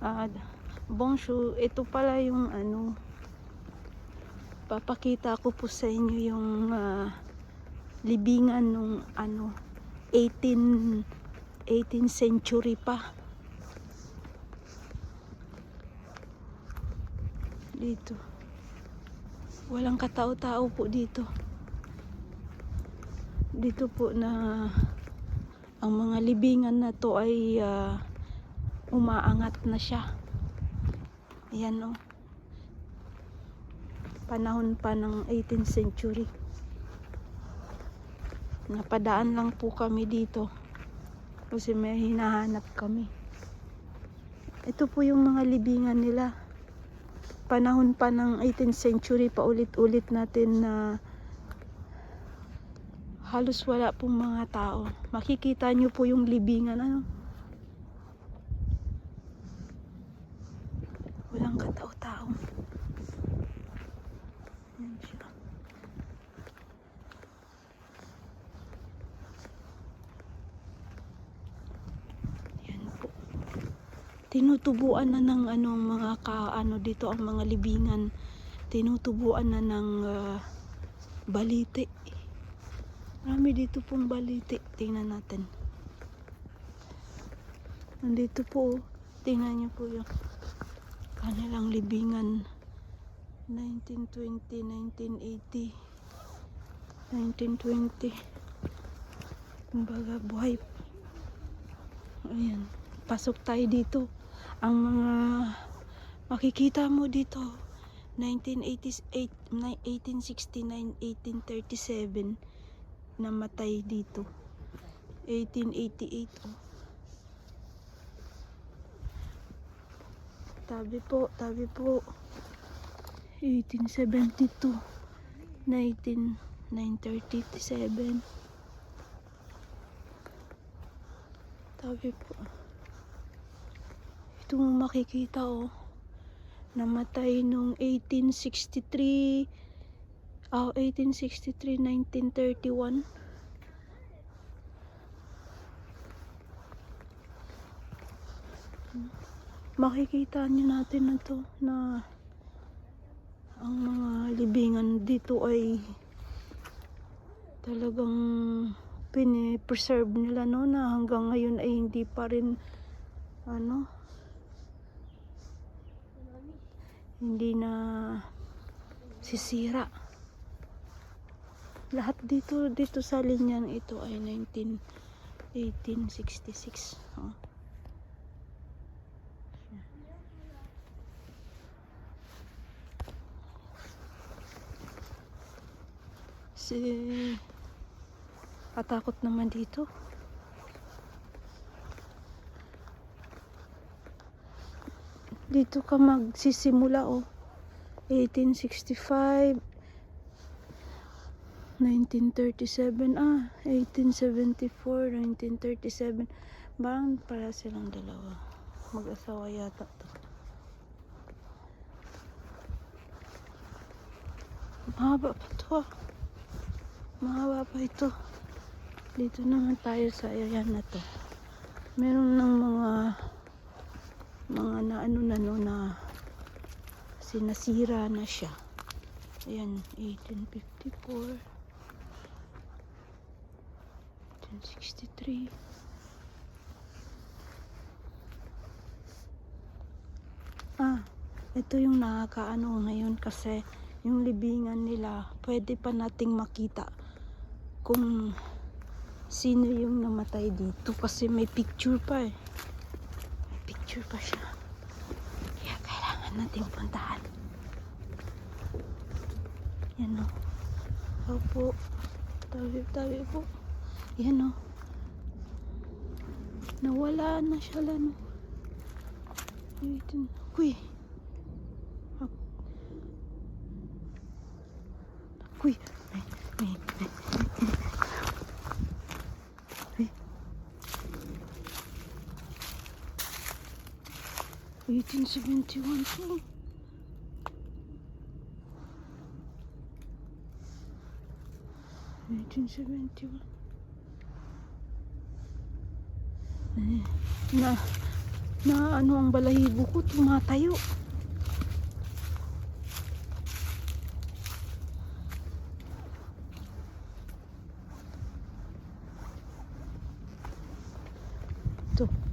Ah, Bongshu, ito pala yung ano, papakita ko po sa inyo yung ah, libingan nung ano, 18, 18th century pa. Dito. Walang katao-tao po dito. Dito po na ang mga libingan na to ay ah, umaangat na siya. Ayan o. Panahon pa ng 18th century. Napadaan lang po kami dito. Kasi may hinahanap kami. Ito po yung mga libingan nila. Panahon pa ng 18th century, paulit-ulit natin na halos wala pong mga tao. Makikita nyo po yung libingan. Ano? Walang katao-tao. Yan siya. Yan po. Tinutubuan na ng ano mga kaano dito ang mga libingan. Tinutubuan na ng ah, balite. Marami dito pong balite. Tingnan natin. Nandito po. oh. Tingnan niyo po yung kanilang libingan. 1920, 1980 1920 kumbaga buhay. Ayan pasok tayo dito. Ang mga makikita mo dito 1988 1869 1837 namatay dito. 1888 oh. Tabi po, tabi po. 1872. 19, 937. Tabi po. Ito mo makikita oh. Namatay nung 1863. Ah, 1863, 1931. Makikita nyo natin na to na ang mga libingan dito ay talagang pinipreserve nila no na hanggang ngayon ay hindi pa rin ano hindi na sisira lahat dito dito sa linyan ito ay 19 1866 oh. Si katakot naman dito. Dito ka magsisimula oh. 1865 1937 ah 1874 1937 Parang para silang dalawa mag-asawa yata to mahaba pa to ah Mahaba pa ito. Dito naman tayo sa area na to. Meron ng mga mga na ano na no na sinasira na siya. Ayan, 1854. 1863. Ah, ito yung nakakaano ngayon kasi yung libingan nila, pwede pa nating makita kung sino yung namatay dito kasi may picture pa eh. May picture pa siya. Kaya kailangan nating puntahan. Yan o. Opo. Tabi-tabi po. Yan o. Nawala na siya lang. Wait, Uy. Uy. May, may, may. Uy. 1871 po. One. Na na ano ang balahibo ko, tumatayo. Ito.